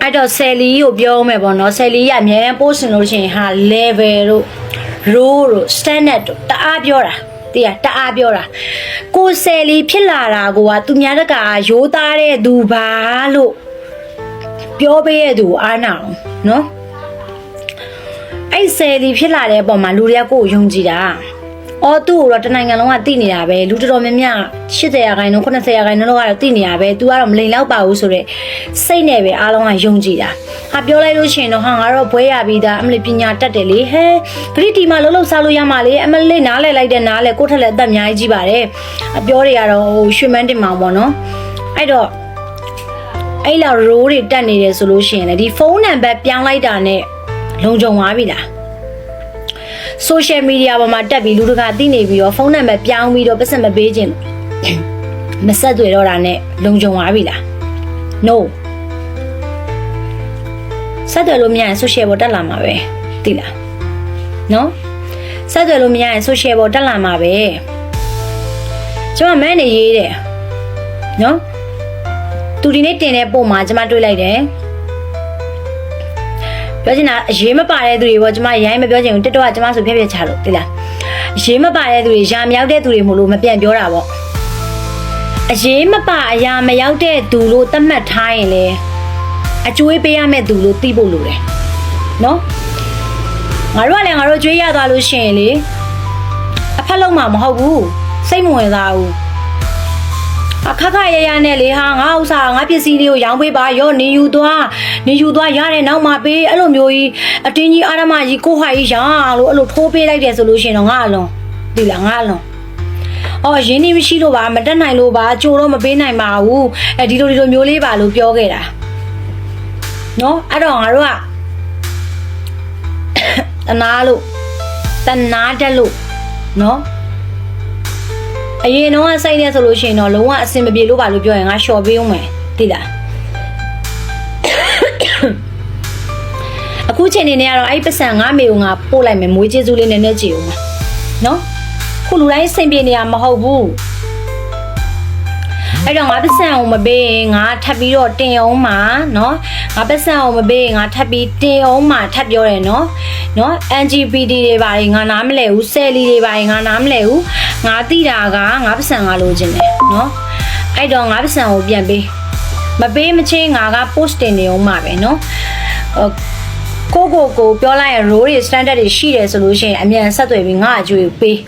အဲ့တော့ဆယ်လီကိုပြောမယ်ပေါ့နော်ဆယ်လီကအများကြီးပို့စင်လို့ရှိရင်ဟာ level တို့ row တို့ standard တို့တအားပြောတာတည်ရတအားပြောတာကိုဆယ်လီဖြစ်လာတာကိုကသူများတကရိုးသားတဲ့သူပါလို့ပြောပေးရသူအားနာအောင်နော်အဲ့ဆယ်လီဖြစ်လာတဲ့အပေါ်မှာလူတွေကကိုယ်ကိုယုံကြည်တာ အော်သူ့ကိုတော့တနိုင်ငံလုံးကသိနေတာပဲလူတော်တော်များများ80ရာခိုင်နှုန်း90ရာခိုင်နှုန်းလောက်ကတော့သိနေတာပဲ तू ကတော့မလိန်လောက်ပါဘူးဆိုတော့စိတ်နဲ့ပဲအားလုံးကယုံကြည်တာဟာပြောလိုက်လို့ရှိရင်တော့ဟာငါတော့ဘွဲရပြီးသားအမလီပညာတတ်တယ်လေဟဲဂရိတီမှာလုံးလုံးစားလို့ရမှာလေအမလေးနားလဲလိုက်တဲ့နားလဲကိုယ့်ထက်လည်းအသက်အများကြီးကြီးပါတယ်အပြောတွေကတော့ဟိုရွှေမန်းတင်မောင်ပေါ့နော်အဲ့တော့အဲ့လောက်ရိုးတွေတက်နေတယ်ဆိုလို့ရှိရင်လေဒီဖုန်းနံပါတ်ပြောင်းလိုက်တာနဲ့လုံခြုံသွားပြီလား social media ပေါ်မှာတက်ပြီးလူတကာသိနေပြီးတော့ဖုန်းနံပါတ်ပြောင်းပြီးတော့ပတ်စံမပေးခြင်းမဆက်သွယ်တော့တာနဲ့လုံခြုံသွားပြီလား no ဆက်သွယ်လို့မရရင် social ပေါ်တက်လာမှာပဲသိလားနော်ဆက်သွယ်လို့မရရင် social ပေါ်တက်လာမှာပဲကျွန်မမန်းနေရေးတယ်နော်သူဒီနေ့တင်တဲ့ပုံမှာကျွန်မတွေ့လိုက်တယ် ပြောချင်တာအရေးမပါတဲ့သူတွေပေါ့ကျွန်မရိုင်းမပြောချင်ဘူးတက်တော့ကကျွန်မဆိုဖြက်ဖြက်ချလို့သိလားအရေးမပါတဲ့သူတွေရာမြောက်တဲ့သူတွေမို့လို့မပြန်ပြောတာပေါ့အရေးမပါအရာမရောက်တဲ့သူလို့သတ်မှတ်ထားရင်လေအကျွေးပေးရမယ့်သူလို့သိဖို့လိုတယ်နော်ငါတို့ကလည်းငါတို့ကျွေးရသွားလို့ရှိရင်လေအဖက်လုံးမှာမဟုတ်ဘူးစိတ်မဝင်စားဘူး အခက်ခရရနဲ့လေဟာငါဥစ္စာငါပစ္စည်းလေးကိုရောင်းပေးပါရောနေယူသွားနေယူသွားရတဲ့နောက်မှာပေးအဲ့လိုမျိုးကြီးအတင်းကြီးအာရမကြီးကိုဟာကြီးရောင်းလို့အဲ့လိုထိုးပေးလိုက်တယ်ဆိုလို့ရှိရင်တော့ငါအလွန်ဒီလားငါအလွန်အော်ရင်းနှီးမရှိလို့ပါမတက်နိုင်လို့ပါကြိုတော့မပေးနိုင်ပါဘူးအဲဒီလိုဒီလိုမျိုးလေးပါလို့ပြောခဲ့တာနော်အဲ့တော့ငါတို့ကတနာလို့တနာတက်လို့နော် အရင်တော့စိုက်နေဆိုလို့ရှိရင်တော့လုံးဝအဆင်မပြေလို့ပါလို့ပြောရင်ငါလျှော်ပေးအောင်မယ်သိလားအခုချိန်နေနေကတော့အဲ့ပတ်စံငါမေကိုငါပို့လိုက်မယ်မွေးကျေးဇူးလေးနည်းနည်းကြည့်အောင်ပါနော်ခုလူတိုင်းအဆင်ပြေနေရမဟုတ်ဘူး အဲ့တော့ငါပတ်စံအောင်မပေးရင်ငါထပ်ပြီးတော့တင်အောင်မှာနော်ငါပတ်စံအောင်မပေးရင်ငါထပ်ပြီးတင်အောင်မှာထပ်ပြောတယ်နော်နော် NGPD တွေပါရင်ငါနားမလဲဘူးဆယ်လီတွေပါရင်ငါနားမလဲဘူးငါတိတာကငါပတ်စံငါလိုချင်တယ်နော်အဲ့တော့ငါပတ်စံကိုပြန်ပေးမပေးမချင်းငါက post တင်နေအောင်မှာပဲနော်ကိုကိုကိုပြောလိုက်ရင် role တွေ standard တွေရှိတယ်ဆိုလို့ရှိရင်အမြန်ဆက်သွယ်ပြီးငါအကျွေးပေး